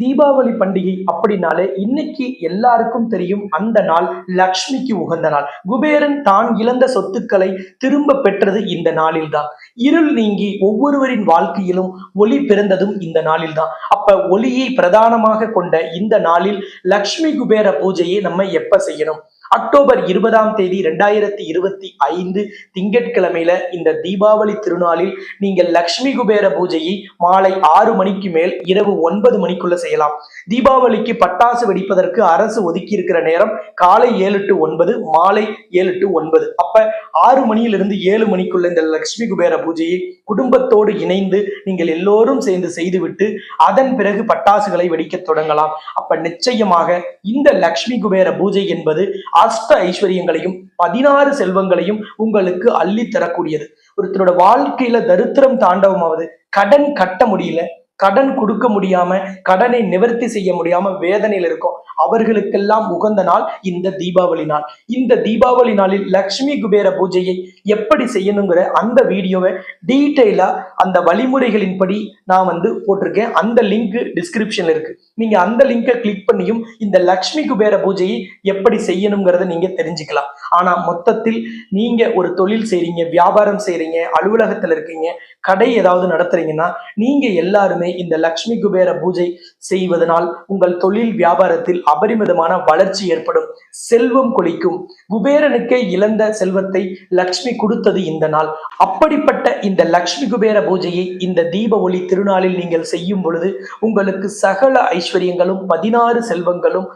தீபாவளி பண்டிகை அப்படின்னாலே இன்னைக்கு எல்லாருக்கும் தெரியும் அந்த நாள் லக்ஷ்மிக்கு உகந்த நாள். குபேரன் தான் இழந்த சொத்துக்களை திரும்ப பெற்றது இந்த நாளில்தான். இருள் நீங்கி ஒவ்வொருவரின் வாழ்க்கையிலும் ஒளி பிறந்ததும் இந்த நாளில்தான். அப்ப ஒளியை பிரதானமாக கொண்ட இந்த நாளில் லக்ஷ்மி குபேர பூஜையை நம்ம எப்ப செய்யணும்? அக்டோபர் இருபதாம் தேதி ரெண்டாயிரத்தி இருபத்தி ஐந்து திங்கட்கிழமையில இந்த தீபாவளி திருநாளில் நீங்கள் லக்ஷ்மி குபேர பூஜையை மாலை ஆறு மணிக்கு மேல் இரவு ஒன்பது மணிக்குள்ள செய்யலாம். தீபாவளிக்கு பட்டாசு வெடிப்பதற்கு அரசு ஒதுக்கி இருக்கிற நேரம் காலை ஏழு டு ஒன்பது மாலை ஏழு டு ஒன்பது. அப்ப ஆறு மணியிலிருந்து ஏழு மணிக்குள்ள இந்த லக்ஷ்மி குபேர பூஜையை குடும்பத்தோடு இணைந்து நீங்கள் எல்லோரும் சேர்ந்து செய்துவிட்டு அதன் பிறகு பட்டாசுகளை வெடிக்க தொடங்கலாம். அப்ப நிச்சயமாக இந்த லக்ஷ்மி குபேர பூஜை என்பது அஷ்ட ஐஸ்வர்யங்களையும் பதினாறு செல்வங்களையும் உங்களுக்கு அள்ளி தரக்கூடியது ஒருத்தரோட வாழ்க்கையில தரித்திரம் தாண்டவமாவது கடன் கட்ட முடியல கடன் கொடுக்க முடியாம கடனை நிவர்த்தி செய்ய முடியாம வேதனையில் இருக்கும். அவர்களுக்கெல்லாம் உகந்த நாள் இந்த தீபாவளி நாள். இந்த தீபாவளி நாளில் லக்ஷ்மி குபேர பூஜையை எப்படி செய்யணுங்கிற அந்த வீடியோவை டீட்டெயிலா அந்த வழிமுறைகளின்படி நான் வந்து போட்டிருக்கேன். அந்த லிங்க் டிஸ்கிரிப்ஷன்ல இருக்கு. நீங்க அந்த லிங்கை கிளிக் பண்ணியும் இந்த லக்ஷ்மி குபேர பூஜையை எப்படி செய்யணுங்கிறத நீங்க தெரிஞ்சுக்கலாம். ஆனா மொத்தத்தில் நீங்க ஒரு தொழில் செய்றீங்க வியாபாரம் செய்றீங்க அலுவலகத்துல இருக்கீங்க கடை ஏதாவது நடத்துறீங்கன்னா நீங்க எல்லாருமே இந்த லக்ஷ்மி குபேர பூஜை செய்வதனால் உங்கள் தொழில் வியாபாரத்தில் அபரிமிதமான வளர்ச்சி ஏற்படும். செல்வம் கொளிக்கும். குபேரனுக்கே இழந்த செல்வத்தை லக்ஷ்மி கொடுத்தது இந்த நாள். அப்படிப்பட்ட இந்த லக்ஷ்மி குபேர பூஜையை இந்த தீப ஒளி திருநாளில் நீங்கள் செய்யும் பொழுது உங்களுக்கு சகல ஐஸ்வர்யங்களும் பதினாறு செல்வங்களும்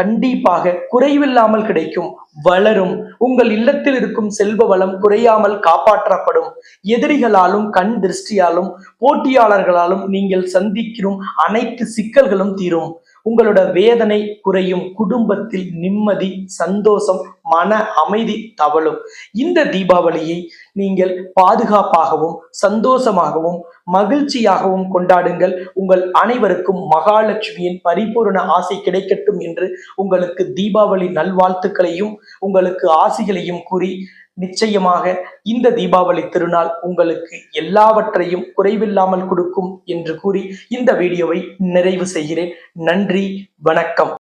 கண்டிப்பாக குறைவில்லாமல் கிடைக்கும். வளரும். உங்கள் இல்லத்தில் இருக்கும் செல்வ வளம் குறையாமல் காப்பாற்றப்படும். எதிரிகளாலும் கண் திருஷ்டியாலும் போட்டியாளர்களாலும் நீங்கள் சந்திக்கும் அனைத்து சிக்கல்களும் தீரும். உங்களோட வேதனை குறையும். குடும்பத்தில் நிம்மதி சந்தோஷம் மன அமைதி தவழும். இந்த தீபாவளியை நீங்கள் பாதுகாப்பாகவும் சந்தோஷமாகவும் மகிழ்ச்சியாகவும் கொண்டாடுங்கள். உங்கள் அனைவருக்கும் மகாலட்சுமியின் பரிபூரண ஆசை கிடைக்கட்டும் என்று உங்களுக்கு தீபாவளி நல்வாழ்த்துக்களையும் உங்களுக்கு ஆசைகளையும் கூறி நிச்சயமாக இந்த தீபாவளி திருநாள் உங்களுக்கு எல்லாவற்றையும் குறைவில்லாமல் கொடுக்கும் என்று கூறி இந்த வீடியோவை நிறைவு செய்கிறேன். நன்றி வணக்கம்.